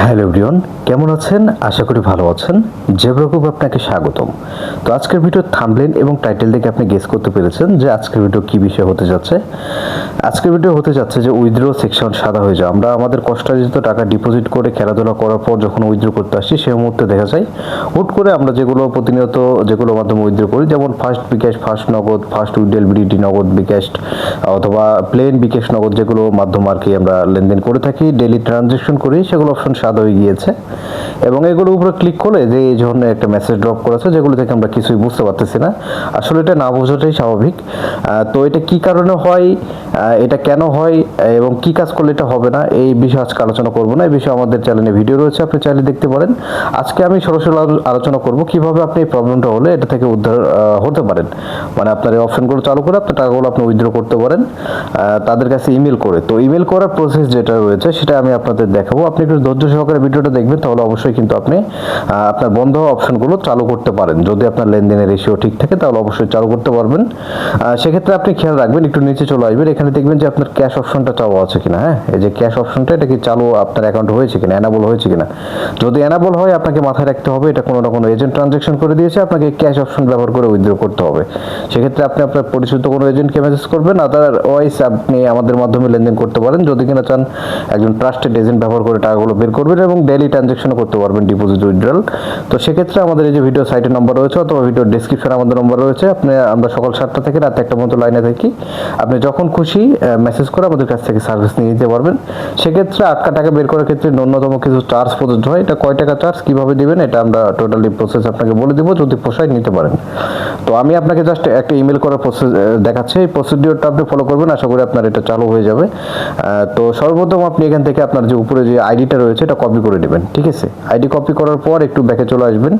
Hello everyone, কেমন আছেন? আশা করি ভালো আছেন। জেব্রা আপনাকে স্বাগতম। তো আজকের ভিডিও থামলেন এবং টাইটেল দেখে আপনি গেস করতে পেরেছেন যে আজকের ভিডিও কী বিষয় হতে যাচ্ছে। আজকের ভিডিও হতে যাচ্ছে যে উইথড্র সেকশন সাদা হয়ে যায় আমরা আমাদের কষ্টার্জিত টাকা ডিপোজিট করে খেলাধুলা করার পর যখন উইথড্র করতে আসছি, সেই মুহূর্তে দেখা যায় হুট করে আমরা যেগুলো প্রতিনিয়ত যেগুলো মাধ্যমে উইথড্র করি, যেমন first bKash first Nagad first উইডেল BDT Nagad bKash, অথবা প্লেন বিকাশ, নগদ যেগুলো মাধ্যম আর কি আমরা লেনদেন করে থাকি ডেলি ট্রানজ্যাকশন করি, সেগুলো অপশন সাদা হয়ে গিয়েছে। এবং এগুলোর উপরে ক্লিক করলে যে এই ধরনের একটা মেসেজ ড্রপ করেছে, যেগুলো থেকে আমরা কিছুই বুঝতে পারতেছি না। আসলে এটা না বোঝাটাই স্বাভাবিক। তো এটা কি কারণে হয়? এটা কেন হয় এবং কি কাজ করলে এটা হবে না, এই বিষয়ে আজকে আলোচনা করব না। এই বিষয়ে আমাদের চ্যানেলে ভিডিও রয়েছে, আপনি চাইলে দেখতে পারেন। আজকে আমি সরাসরি আলোচনা করব কীভাবে আপনি এই প্রবলেমটা হলে এটা থেকে উদ্ধার হতে পারেন। মানে আপনার এই অপশনগুলো চালু করে আপনার টাকাগুলো আপনি উইথড্র করতে পারেন তাদের কাছে ইমেল করে। তো ইমেল করার প্রসেস যেটা রয়েছে, সেটা আমি আপনাদের দেখাবো। আপনি একটু ধৈর্য সহকারে ভিডিওটা দেখবেন, তাহলে অবশ্যই কিন্তু আপনি আপনার বন্ধ অপশনগুলো চালু করতে পারেন। যদি আপনার লেনদেনের রেশিও ঠিক থাকে, তাহলে অবশ্যই চালু করতে পারবেন। সেক্ষেত্রে আপনি খেয়াল রাখবেন, একটু নিচে চলে আসবেন। এখানে দেখবেন যে আপনার ক্যাশ অপশনটা চালু আছে কিনা হ্যাঁ? এই যে ক্যাশ অপশনটা এটা কি চালু আপনার অ্যাকাউন্ট হয়েছে কিনা এনাবল হয়েছে কিনা? যদি এনাবল হয়, আপনাকে মাথায় রাখতে হবে, এটা কোনো না কোনো এজেন্ট ট্রানজ্যাকশন করে দিয়েছে, আপনাকে ক্যাশ অপশন ব্যবহার করে উইথড্র করতে হবে। সেক্ষেত্রে আপনি আপনার পরিচিত কোনো এজেন্টকে মেসেজ করবেন আদারওয়াইজ আপনি আমাদের মাধ্যমে লেনদেন করতে পারেন। যদি কিনা চান, একজন ট্রাস্টেড এজেন্ট ব্যবহার করে টাকাগুলো বের করবেন এবং ডেলি ট্রানজ্যাকশনও করতে পারবেন ডিপোজিট উইথড্রল তো সেক্ষেত্রে আমাদের এই যে ভিডিও সাইটের নম্বর রয়েছে অথবা ভিডিও ডিসক্রিপশনে আমাদের নম্বর রয়েছে। আপনি, আমরা সকাল সাতটা থেকে রাত একটা মতো লাইনে থাকি। আপনি যখন খুশি মেসেজ করে আমাদের কাছ থেকে সার্ভিস নিয়ে নিতে পারবেন। সেক্ষেত্রে আটকা টাকা বের করার ক্ষেত্রে ন্যূনতম কিছু চার্জ প্রযোজ্য হয়। এটা কয় টাকা চার্জ কীভাবে দিবেন, এটা আমরা টোটালি প্রসেস আপনাকে বলে দেবো, যদি পোষায় নিতে পারেন। তো আমি আপনাকে জাস্ট একটা ইমেল করার প্রসেস দেখাচ্ছি। এই প্রসিডিওরটা আপনি ফলো করবেন। আশা করি আপনার এটা চালু হয়ে যাবে। তো সর্বপ্রথম আপনি এখান থেকে আপনার যে উপরে যে আইডিটা রয়েছে, এটা কপি করে নেবেন, ঠিক আছে? আইডি কপি করার পর একটু ব্যাকে চলে আসবেন।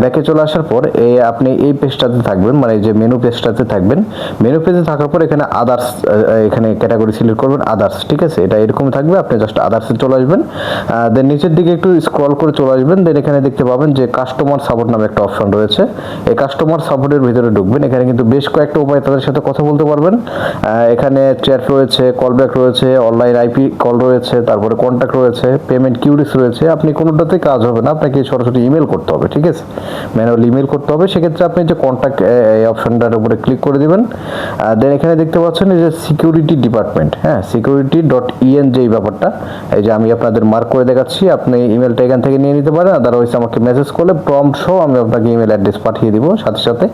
ব্যাকে চলে আসার পর এই আপনি এই পেজটাতে থাকবেন মানে যে মেনু পেজটাতে থাকবেন। মেনু পেজে থাকার পর এখানে আদার্স এখানে ক্যাটাগরি সিলেক্ট করবেন আদার্স ঠিক আছে? এটা এরকম থাকবে, আপনি জাস্ট আদার্সে চলে আসবেন। দেন নিচের দিকে একটু স্ক্রল করে চলে আসবেন দেন এখানে দেখতে পাবেন যে কাস্টমার সাপোর্ট নামে একটা অপশন রয়েছে। এই কাস্টমার সাপোর্টের ভিতরে ঢুকবেন, এখানে কিন্তু বেশ কয়েকটা উপায় তাদের সাথে কথা বলতে পারবেন। এখানে চ্যাট রয়েছে কলব্যাক রয়েছে অনলাইন আইপি কল রয়েছে, তারপরে কন্ট্যাক্ট রয়েছে পেমেন্ট কিউরিস রয়েছে। আপনি কোনোটাতে কাজ হবে না, আপনাকে সরাসরি ইমেল করতে হবে, ঠিক আছে? ম্যানুয়াল ইমেল করতে হবে। সেক্ষেত্রে আপনি যে কন্ট্যাক্ট এই অপশনটার উপরে ক্লিক করে দিবেন। দেন এখানে দেখতে পাচ্ছেন যে সিকিউরিটি ডিপার্টমেন্ট হ্যাঁ সিকিউরিটি ডট ইএন যে এই ব্যাপারটা, এই যে আমি আপনাদের মার্ক করে দেখাচ্ছি, আপনি ইমেলটা এখান থেকে নিয়ে নিতে পারেন আদারওয়াইজ আমাকে মেসেজ করলে প্রম্পট সহ আমি আপনাকে ইমেল অ্যাড্রেস পাঠিয়ে দিব সাথে সাথে।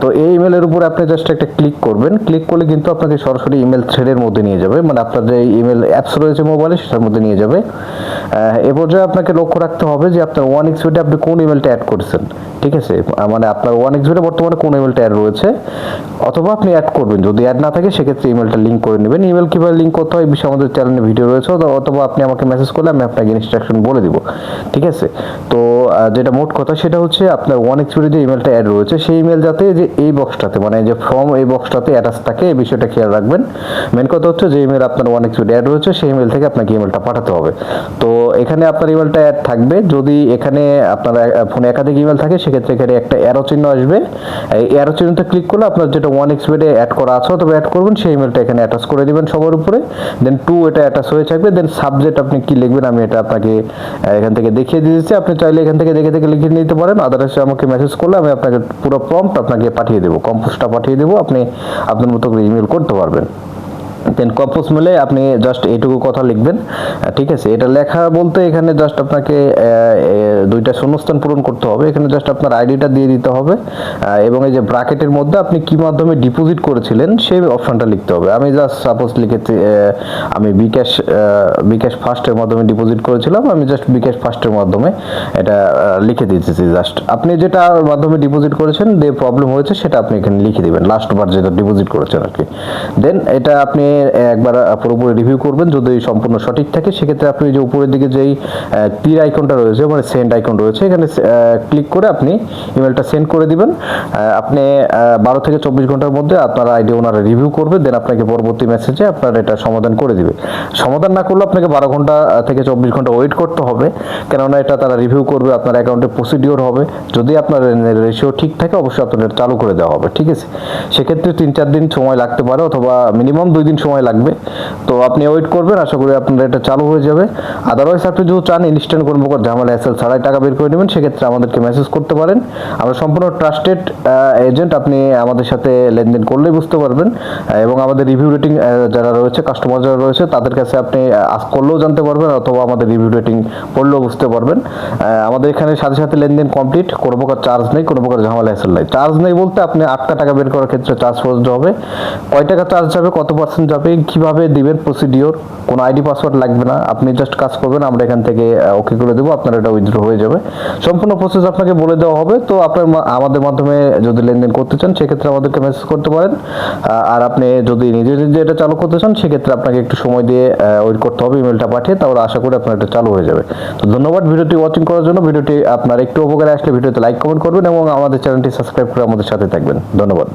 তো এই ইমেলের উপর আপনি জাস্ট একটা ক্লিক করবেন ক্লিক করলে কিন্তু আপনাকে সরাসরি ইমেল থ্রেডের মধ্যে নিয়ে যাবে মানে আপনার যে ইমেল অ্যাপস রয়েছে মোবাইলে সেটার মধ্যে নিয়ে যাবে। এ পর্যায়ে আপনাকে লক্ষ্য রাখতে হবে যে আপনার ওয়ান এক্স আপনি কোন ইমেলটা অ্যাড করেছেন, ঠিক আছে? মানে আপনার ওয়ান এক্স বর্তমানে কোন ইমেলটা অ্যাড রয়েছে, অথবা আপনি অ্যাড করবেন, যদি অ্যাড না থাকে, সেক্ষেত্রে ইমেলটা লিঙ্ক করে নেবেন। ইমেল কীভাবে লিঙ্ক করতে হয় বিষয়ে আমাদের চ্যানেলে ভিডিও রয়েছে, অথবা- আপনি আমাকে মেসেজ করলে আমি আপনাকে ইনস্ট্রাকশন বলে দিব। ঠিক আছে? তো যেটা মোট কথা সেটা হচ্ছে আপনার ওয়ান এক্সপিরি যে ইমেলটা অ্যাড রয়েছে, সেই ইমেল যাতে যে এই বক্সটাতে মানে যে ফর্ম এই বক্সটাতে অ্যাটাচ থাকে, এই বিষয়টা খেয়াল রাখবেন। মেন কথা হচ্ছে যে ইমেল আপনার ওয়ান এক্সপিরি অ্যাড রয়েছে, সেই ইমেল থেকে আপনাকে ইমেলটা পাঠাতে হবে। তো, এখানে আপনার ইমেলটা অ্যাড থাকবে। যদি এখানে আপনার ফোনে একাধিক ইমেল থাকে, সেক্ষেত্রে এখানে একটা অ্যারো চিহ্ন আসবে। এই অ্যারো চিহ্নতে ক্লিক করলে আপনার যেটা ওয়ান এক্সপিডে অ্যাড করা আছে, অথবা অ্যাড করবেন, সেই ইমেলটা এখানে অ্যাটাচ করে দেবেন সবার উপরে। দেন টু এটা অ্যাটাচ হয়ে থাকবে। দেন সাবজেক্ট আপনি কি লিখবেন আমি এটা আপনাকে এখান থেকে দেখিয়ে দিয়েছি। আপনি চাইলে এখান থেকে দেখে দেখে লিখে নিতে পারেন। আদারওয়াইজ আমাকে মেসেজ করলে আমি আপনাকে পুরো প্রম্পট আপনাকে পাঠিয়ে দেবো। কম্পোস্টটা পাঠিয়ে দেবো। আপনি আপনার মতো করে ইমেল করতে পারবেন। দেন কম্পোজ মিলে আপনি জাস্ট এইটুকু কথা লিখবেন। ঠিক আছে? এটা লেখা বলতে এখানে জাস্ট আপনাকে দুইটা শূন্যস্থান পূরণ করতে হবে। এখানে জাস্ট আপনার আইডিটা দিয়ে দিতে হবে। এবং এই যে ব্র্যাকেটের মধ্যে আপনি কি মাধ্যমে ডিপোজিট করেছিলেন সেই অপশনটা লিখতে হবে। আমি জাস্ট সাপোজ লিখেছি আমি বিকাশ বিকাশ ফার্স্টের মাধ্যমে ডিপোজিট করেছিলাম। আমি জাস্ট বিকাশ ফার্স্টের মাধ্যমে এটা লিখে দিতেছি জাস্ট আপনি যেটা মাধ্যমে ডিপোজিট করেছেন, যে প্রবলেম হয়েছে, সেটা আপনি এখানে লিখে দিবেন। লাস্ট বার যেটা ডিপোজিট করেছেন আর কি। দেন এটা আপনি একবার পুরোপুরি রিভিউ করবেন, যদি সম্পূর্ণ সঠিক থাকে, সেক্ষেত্রে আপনি যে উপরের দিকে যেই তীর আইকনটা রয়েছে মানে সেন্ড আইকন রয়েছে, এখানে ক্লিক করে আপনি ইমেলটা সেন্ড করে দিবেন। আপনি বারো থেকে চব্বিশ ঘণ্টার মধ্যে আপনার আইডি ওনারা রিভিউ করবে দেন আপনাকে পরবর্তী মেসেজে আপনার এটা সমাধান করে দিবে। সমাধান না করলে আপনাকে বারো ঘণ্টা থেকে চব্বিশ ঘণ্টা ওয়েট করতে হবে, কেননা এটা তারা রিভিউ করবে, আপনার অ্যাকাউন্টে প্রসিডিওর হবে। যদি আপনার রেশিও ঠিক থাকে, অবশ্যই আপনার চালু করে দেওয়া হবে, ঠিক আছে? সেক্ষেত্রে তিন চার দিন সময় লাগতে পারে, অথবা মিনিমাম দুই দিন সময় লাগবে। তো আপনি ওয়েট করবেন, আশা করি আপনার এটা চালু হয়ে যাবে। আদারওয়াইজ আপনি যদি চান ইনস্ট্যান্ট কোনো প্রকার ঝামেলা এসএল ছাড়াই টাকা বের করে নেবেন, সেক্ষেত্রে আমাদেরকে মেসেজ করতে পারেন। আমরা সম্পূর্ণ ট্রাস্টেড এজেন্ট আপনি আমাদের সাথে লেনদেন করলেই বুঝতে পারবেন। এবং আমাদের রিভিউ রেটিং যারা রয়েছে কাস্টমার যারা রয়েছে, তাদের কাছে আপনি আজ করলেও জানতে পারবেন, অথবা আমাদের রিভিউ রেটিং পড়লেও বুঝতে পারবেন। আমাদের এখানে সাথে সাথে লেনদেন কমপ্লিট কোনো প্রকার চার্জ নেই, কোনো প্রকার ঝামেলা এসেল নাই। চার্জ নেই বলতে আপনি আটটা টাকা বের করার ক্ষেত্রে চার্জ প্রযোজ্য হবে। কয় টাকা চার্জ যাবে, কত পার্সেন্ট যাবে, কীভাবে দিবেন প্রসিডিওর কোনো আইডি পাসওয়ার্ড লাগবে না। আপনি জাস্ট কাজ করবেন, আমরা এখান থেকে ওকে করে দেবো, আপনার এটা উইথড্র হয়ে যাবে। সম্পূর্ণ প্রসেস আপনাকে বলে দেওয়া হবে। তো আপনার আমাদের মাধ্যমে যদি লেনদেন করতে চান, সেক্ষেত্রে আমাদেরকে মেসেজ করতে পারেন। আর আপনি যদি নিজে নিজে এটা চালু করতে চান, সেক্ষেত্রে আপনাকে একটু সময় দিয়ে ওয়েট করতে হবে ইমেলটা পাঠিয়ে, তাহলে আশা করি আপনার এটা চালু হয়ে যাবে। তো ধন্যবাদ ভিডিওটি ওয়াচিং করার জন্য। ভিডিওটি আপনার একটু উপকারে আসলে ভিডিওতে লাইক কমেন্ট করবেন এবং আমাদের চ্যানেলটি সাবস্ক্রাইব করে আমাদের সাথে থাকবেন। ধন্যবাদ।